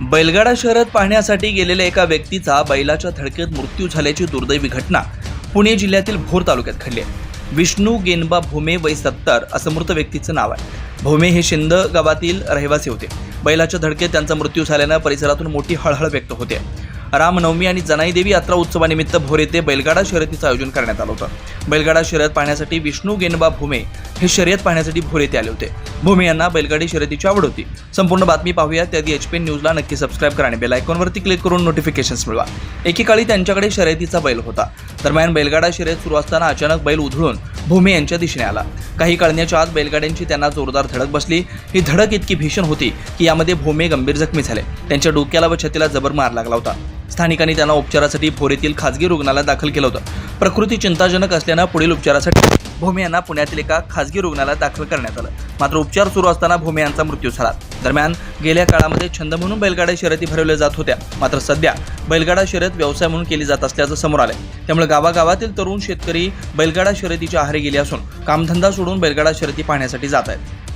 बैलगाडा शहरात पाहण्यासाठी गेलेल्या एका व्यक्तीचा बैलाच्या धडकेत मृत्यू झाल्याची दुर्दैवी घटना पुणे जिल्ह्यातील भोर तालुक्यात घडली आहे. विष्णू गेनबा भोमे वय सत्तर असं मृत व्यक्तीचं नाव आहे. भोमे हे शिंद गावातील रहिवासी होते. बैलाच्या धडकेत त्यांचा मृत्यू झाल्यानं परिसरातून मोठी हळहळ व्यक्त होते. रामनवमी आणि जनाई देवी यात्रा उत्सवानिमित्त भोर येथे बैलगाडा शर्यतीचं आयोजन करण्यात आलं होतं. बैलगाडा शर्यत पाहण्यासाठी विष्णू गेनबा भूमे हे शर्यत पाहण्यासाठी भोर येथे आले होते. भूमे यांना बैलगाडी शर्यतीची आवड होती. संपूर्ण बातमी पाहूया. त्याआधी एच पी न्यूजला नक्की सबस्क्राईब करा आणि बेल आयकॉनवरती क्लिक करून नोटिफिकेशन्स मिळवा. एकेकाळी त्यांच्याकडे शर्यतीचा बैल होता. दरम्यान बैलगाडा शर्यत सुरू असताना अचानक बैल उधळून भूमे यांच्या दिशेने आला. काही कळण्याच्या आत बैलगाड्यांची त्यांना जोरदार धडक बसली. ही धडक इतकी भीषण होती की यामध्ये भूमे गंभीर जखमी झाले. त्यांच्या डोक्याला व छतीला जबर मार लागला होता. स्थानिकांनी त्यांना उपचारासाठी भोरेतील खाजगी रुग्णालयात दाखल केलं होतं. प्रकृती चिंताजनक असल्यानं पुढील उपचारासाठी भोमे यांना पुण्यातील एका खासगी रुग्णालयात दाखल करण्यात आलं. मात्र उपचार सुरू असताना भोमे यांचा मृत्यू झाला. दरम्यान गेल्या काळामध्ये छंद म्हणून बैलगाड्या शर्यती भरवल्या जात होत्या. मात्र सध्या बैलगाडा शर्यत व्यवसाय म्हणून केली जात असल्याचं समोर आलंय. त्यामुळे गावागावातील तरुण शेतकरी बैलगाडा शर्यतीच्या आहारी गेले असून कामधंदा सोडून बैलगाडा शर्यती पाहण्यासाठी जात आहेत.